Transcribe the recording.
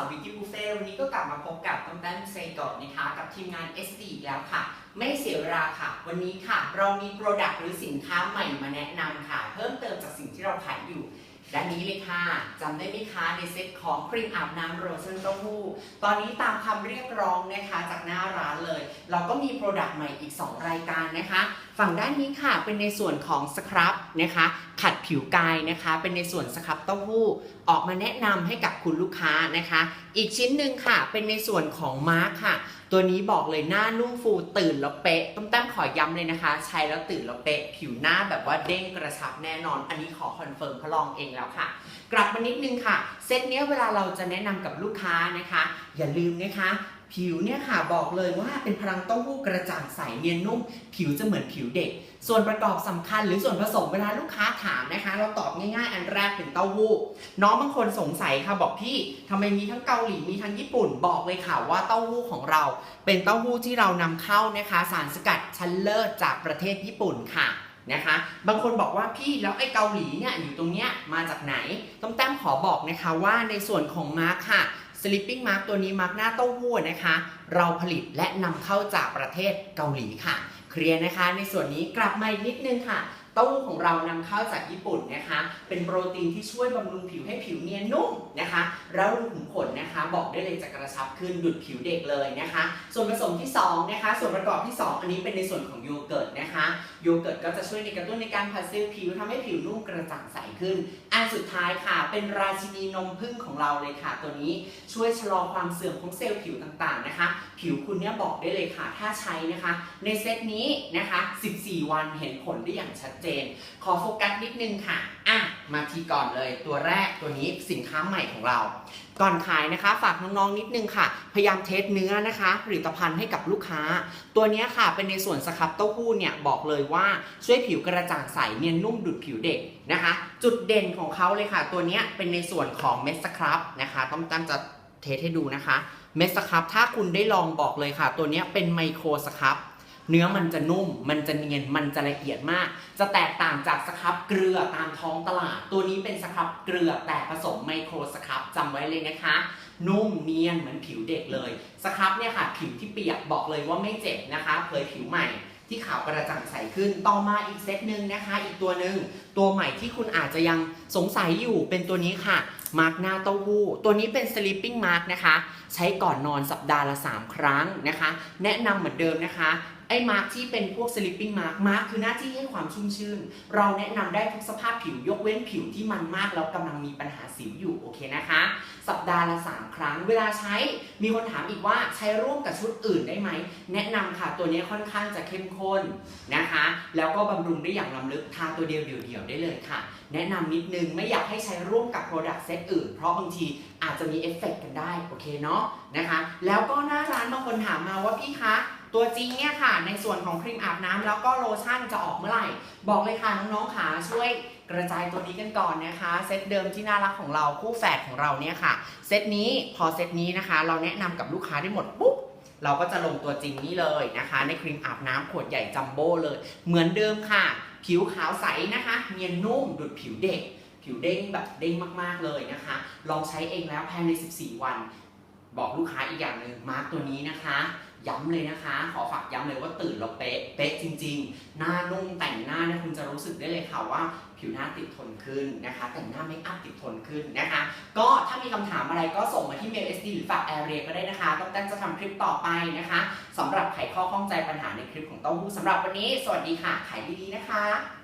าววิกกี้บุเฟ่วันนี้ก็กลับมาพบกับต้นแต้มเซกอนนะคะ กับทีมงาน SD อีกแล้วค่ะ ไม่เสียเวลาค่ะ วันนี้ค่ะ เรามีโปรดักต์หรือสินค้าใหม่มาแนะนำค่ะ เพิ่มเติมจากสิ่งที่เราขายอยู่ด้านนี้เลยค่ะจำได้ไหมคะในเซ็ตของครีมอาบน้ำโรสเต้าหู้ตอนนี้ตามคำเรียกร้องนะคะจากหน้าร้านเลย เราก็มีโปรดักต์ใหม่อีก 2 รายการนะคะ ฝั่งด้านนี้ค่ะเป็นในส่วนของสครับนะคะขัดผิวกายนะคะ เป็นในส่วนสครับเต้าหู้ออกมาแนะนำให้กับคุณลูกค้านะคะ อีกชิ้นหนึ่งค่ะ เป็นในส่วนของมาร์คค่ะ ตัวนี้บอกเลยหน้านุ่มฟูตื่นแล้วเป๊ะต้มแต้มขอย้ำเลยนะคะ ใช้แล้วตื่นแล้วเป๊ะผิวหน้าแบบว่าเด้งกระชับแน่นอน อันนี้ขอคอนเฟิร์มเพราลองเองแล้วค่ะ กลับมานิดนึงค่ะ เซตเนี้ยเวลาเราจะแนะนำกับลูกค้านะคะ อย่าลืมนะคะ ผิวเนี่ยค่ะบอกเลยว่าเป็นพลังเต้าหู้กระจ่างใสเนียนนุ่ม ผิวจะเหมือนผิวเด็ก ส่วนประกอบสำคัญหรือส่วนผสมเวลาลูกค้าถามนะคะ เราตอบง่ายๆ อันแรกเป็นเต้าหู้ น้องบางคนสงสัยค่ะบอกพี่ทำไมมีทั้งเกาหลีมีทั้งญี่ปุ่นบอกเลยค่ะว่าเต้าหู้ของเรา เป็นเต้าหู้ที่เรานำเข้านะคะ สารสกัดชั้นเลิศจากประเทศญี่ปุ่นค่ะนะคะบางคนบอกว่าพี่แล้วไอ้เกาหลีเนี่ยอยู่ตรงเนี้ยมาจากไหนต้องแต้มขอบอกนะคะว่าในส่วนของมาร์คค่ะ Sleeping Mark ตัวนี้มาร์กหน้าเต้าหู้นะคะ เราผลิตและนำเข้าจากประเทศเกาหลีค่ะ เคลียร์นะคะในส่วนนี้กลับมาอีกนิดนึงค่ะเต้าหู้ของเรานำเข้าจากญี่ปุ่นนะคะ เป็นโปรตีนที่ช่วยบำรุงผิวให้ผิวเนียนนุ่มนะคะ แล้วรูขุมขนนะคะ บอกได้เลยจะกระชับขึ้นดุดผิวเด็กเลยนะคะ ส่วนผสมที่สองนะคะ ส่วนประกอบที่สองอันนี้เป็นในส่วนของโยเกิร์ตนะคะ โยเกิร์ตก็จะช่วยในกระตุ้นในการผัดเซลล์ผิวทำให้ผิวนุ่มกระจ่างใสขึ้น อันสุดท้ายค่ะ เป็นราชินีนมผึ้งของเราเลยค่ะ ตัวนี้ช่วยชะลอความเสื่อมของเซลล์ผิวต่างๆนะคะ ผิวคุณเนี่ยบอกได้เลยค่ะ ถ้าใช้นะคะ ในเซตนี้นะคะ 14 วันเห็นผลได้อย่างชัดเจน ขอโฟกัสนิดนึงค่ะ อะมาทีก่อนเลยตัวแรกตัวนี้สินค้าใหม่ของเรา ก่อนขายนะคะฝากน้องๆนิดนึงค่ะ พยายามเทสเนื้อนะคะ ผลิตภัณฑ์ให้กับลูกค้า ตัวนี้ค่ะเป็นในส่วนสครับเต้าหู้เนี่ยบอกเลยว่าช่วยผิวกระจ่างใสเนียนนุ่มดุดผิวเด็กนะคะ จุดเด่นของเขาเลยค่ะ ตัวนี้เป็นในส่วนของเมสสครับนะคะต้องตั้มจะเทสให้ดูนะคะเม็ดสครับถ้าคุณได้ลองบอกเลยค่ะ ตัวนี้เป็นไมโครสครับ เนื้อมันจะนุ่ม มันจะเนียน มันจะละเอียดมาก จะแตกต่างจากสครับเกลือตามท้องตลาด ตัวนี้เป็นสครับเกลือแต่ผสมไมโครสครับจำไว้เลยนะคะ นุ่มเนียนเหมือนผิวเด็กเลย สครับเนี่ยค่ะ ผิวที่เปียกบอกเลยว่าไม่เจ็บนะคะเผยผิวใหม่ที่ขาวกระจ่างใสขึ้น ต่อมาอีกเซตหนึ่งนะคะ อีกตัวหนึ่งตัวใหม่ที่คุณอาจจะยังสงสัยอยู่เป็นตัวนี้ค่ะมาร์กหน้าเต้าหู้ตัวนี้เป็น sleeping mark นะคะ ใช้ก่อนนอนสัปดาห์ละ 3 ครั้งนะคะ แนะนำเหมือนเดิมนะคะ ไอ้มาร์กที่เป็นพวก sleeping mark มาร์กคือหน้าที่ให้ความชุ่มชื่น เราแนะนำได้ทุกสภาพผิวยกเว้นผิวที่มันมากแล้วกำลังมีปัญหาสิวอยู่โอเคนะคะ สัปดาห์ละ 3 ครั้ง เวลาใช้มีคนถามอีกว่าใช้ร่วมกับชุดอื่นได้ไหม แนะนำค่ะตัวนี้ค่อนข้างจะเข้มข้นนะคะ แล้วก็บำรุงได้อย่างล้ำลึกทาตัวเดียวเดี่ยวๆได้เลยค่ะ แนะนำนิดนึงไม่อยากให้ใช้ร่วมกับ Product Set อื่น เพราะบางทีอาจจะมีเอฟเฟกต์กันได้โอเคเนาะนะคะ แล้วก็หน้าร้านบางคนถามมาว่าพี่คะ ตัวจริงเนี่ยค่ะ ในส่วนของครีมอาบน้ำแล้วก็โลชั่นจะออกเมื่อไหร่ บอกเลยค่ะน้องๆค่ะช่วยกระจายตัวนี้กันก่อนนะคะ เซตเดิมที่น่ารักของเราคู่แฝดของเราเนี่ยค่ะ เซตนี้พอเซตนี้นะคะ เราแนะนำกับลูกค้าได้หมดปุ๊บเราก็จะลงตัวจริงนี่เลยนะคะ ในครีมอาบน้ำขวดใหญ่จัมโบ้เลย เหมือนเดิมค่ะ ผิวขาวใสนะคะ เนียนนุ่มดุดผิวเด็ก ผิวเด้งแบบเด้งมากๆเลยนะคะ ลองใช้เองแล้วภายใน 14 วัน บอกลูกค้าอีกอย่างหนึ่งมาร์กตัวนี้นะคะ ย้ำเลยนะคะ ขอฝากย้ำเลยว่าตื่นเราเป๊ะเป๊ะจริง ๆ หน้านุ่มแต่งหน้าเนี่ยคุณจะรู้สึกได้เลยค่ะว่าผิวหน้าติดทนขึ้นนะคะ แต่งหน้าไม่อัพติดทนขึ้นนะคะ ก็ถ้ามีคำถามอะไรก็ส่งมาที่เมล SD หรือฝากแอร์เรียก็ได้นะคะต้องตั้งจะทำคลิปต่อไปนะคะสำหรับไขข้อข้องใจปัญหาในคลิปของเต้าหู้สำหรับวันนี้ สวัสดีค่ะขายดีๆนะคะ